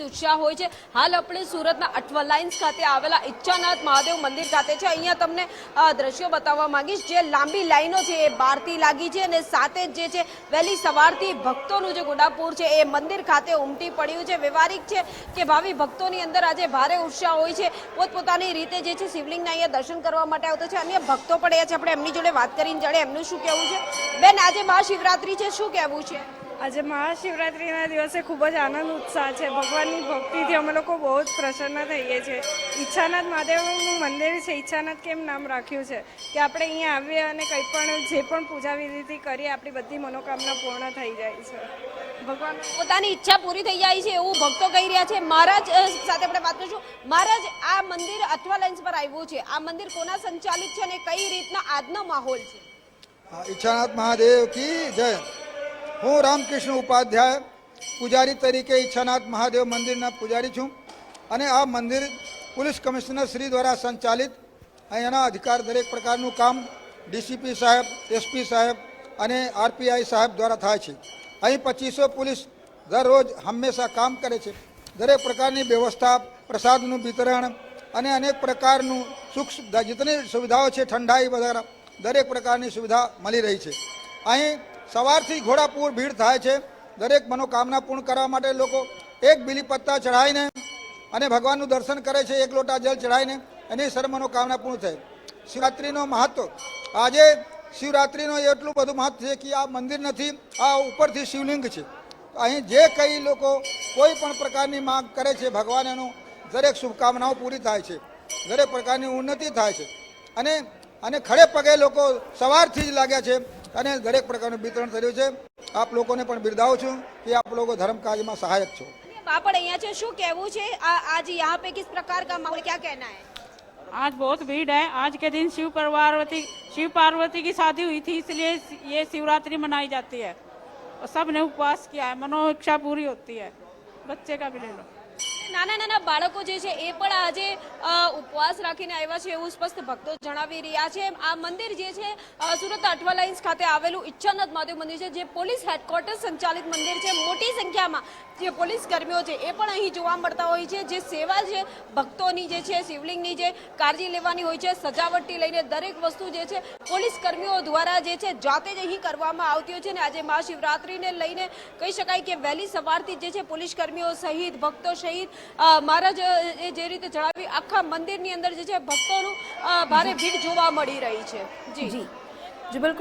ઉત્સાહ હોય છે. હાલ આપણે સુરતના અઠવા લાઇન્સ ખાતે આવેલા ઈચ્છાનાથ મહાદેવ મંદિર ખાતે છે. અહીંયા તમને દ્રશ્યો બતાવવા માંગીશ. જે લાંબી લાઈનો છે, એ બહારથી લાગી છે અને સાથે જે છે, વહેલી સવારથી ભક્તોનું જે ગોડાપુર છે, એ મંદિર ખાતે ઉમટી પડ્યું છે. વ્યવહારિક છે કે ભાવિ ભક્તોની અંદર આજે ભારે ઉત્સાહ હોય છે. પોતપોતાની રીતે જે છે, શિવલિંગના અહીંયા દર્શન કરવા માટે આવતો છે. અન્ય ભક્તો પણ એ છે. આપણે એમની જોડે વાત કરીને જાણે એમનું શું કહેવું છે? બેન, આજે મહાશિવરાત્રી છે. શું કહેવું છે? આજે મહાશિવરાત્રિના દિવસે ખૂબ જ આનંદ ઉત્સાહ છે. ભગવાનની ભક્તિથી અમે લોકો બહુ જ પ્રસન્ન થઈએ છીએ. ઈચ્છાનાથ મહાદેવનું મંદિર છે ઈચ્છાનાથ કેમ નામ રાખ્યું છે? કે આપણે અહીંયા આવીએ અને કંઈ પણ જે પણ પૂજા વિધિથી કરીએ આપણી બધી મનોકામના પૂર્ણ થઈ જાય છે. ભગવાન પોતાની ઈચ્છા પૂરી થઈ જાય છે એવું ભક્તો કહી રહ્યા છે. મહારાજ સાથે આપણે વાત કરીશું. મહારાજ આ મંદિર અઠવા લાઇન્સ પર આવ્યું છે. આ મંદિર કોના સંચાલિત છે અને કઈ રીતના આજનો માહોલ છે? ઈચ્છાનાથ મહાદેવ કી જય. હું રામકૃષ્ણ ઉપાધ્યાય, પૂજારી તરીકે ઈચ્છાનાથ મહાદેવ મંદિરના પૂજારી છું અને આ મંદિર પોલીસ કમિશનર શ્રી દ્વારા સંચાલિત. અહીંયાના અધિકાર દરેક પ્રકારનું કામ ડીસીપી સાહેબ, એસપી સાહેબ અને આરપીઆઈ સાહેબ દ્વારા થાય છે. અહીં પચીસો પોલીસ દરરોજ હંમેશા કામ કરે છે. દરેક પ્રકારની વ્યવસ્થા, પ્રસાદનું વિતરણ અને અનેક પ્રકારનું સુખ, જેટલી સુવિધાઓ છે ઠંડાઈ વગેરે, દરેક પ્રકારની સુવિધા મળી રહી છે. અહીં સવારથી ઘોડાપૂર ભીડ થાય છે. દરેક મનોકામના પૂર્ણ કરવા માટે લોકો એક બીલી પત્તા ચઢાવીને અને ભગવાનનું દર્શન કરે છે, એક લોટા જલ ચઢાવીને. એની સર્વ મનોકામના પૂર્ણ થાય. શિવરાત્રિનો મહત્વ. આજે શિવરાત્રિનો એટલું બધું મહત્વ છે કે આ મંદિર નથી, આ ઉપરથી શિવલિંગ છે. અહીં જે કઈ લોકો કોઈ પણ પ્રકારની માંગ કરે છે ભગવાન એનું, દરેક શુભકામનાઓ પૂરી થાય છે. દરેક પ્રકારની ઉન્નતિ થાય છે. અને અને ખડે પગે લોકો સવારથી જ લાગ્યા છે. અને દરેક પ્રકારનું વિતરણ થયું છે આપ લોકોને પણ બિરદાવું છું કે આપ લોકો ધર્મ કાર્યમાં સહાયક છો બાપડ અહીંયા છે શું કહેવું છે આ આજ यहाँ पे किस प्रकार का माहौल क्या कहना है आज बहुत भीड़ है आज के दिन शिव पार्वती शिव पार्वती की शादी हुई थी इसलिए ये शिवरात्रि मनाई जाती है और सब ने उपवास किया है मनो इच्छा पूरी होती है बच्चे का भी ले लो નાના નાના બાળકો જે છે એ પણ આજે ઉપવાસ રાખીને આવ્યા છે એવું સ્પષ્ટ ભક્તો જણાવી રહ્યા છે. આ મંદિર જે છે સુરત અઠવા લાઇન્સ ખાતે આવેલું ઈચ્છાનાથ મહાદેવ મંદિર છે, જે પોલીસ હેડક્વાર્ટર સંચાલિત મંદિર છે. મોટી સંખ્યામાં જે પોલીસ કર્મીઓ છે, એ પણ અહીં જોવા મળતા હોય છે. જે સેવા છે ભક્તોની જે છે, શિવલિંગની જે કાળજી લેવાની હોય છે સજાવટથી લઈને દરેક વસ્તુ જે છે, પોલીસ કર્મીઓ દ્વારા જે છે, જાતે જ અહીં કરવામાં આવતી હોય છે. અને આજે મહાશિવરાત્રિને લઈને કહી શકાય કે વહેલી સવારથી જે છે, પોલીસ કર્મીઓ સહિત, ભક્તો સહિત મહારાજ એ જે રીતે જણાવ્યું આખા મંદિરની અંદર જે છે, ભક્તોનું ભારે ભીડ જોવા મળી રહી છે. જી. જી, બિલકુલ.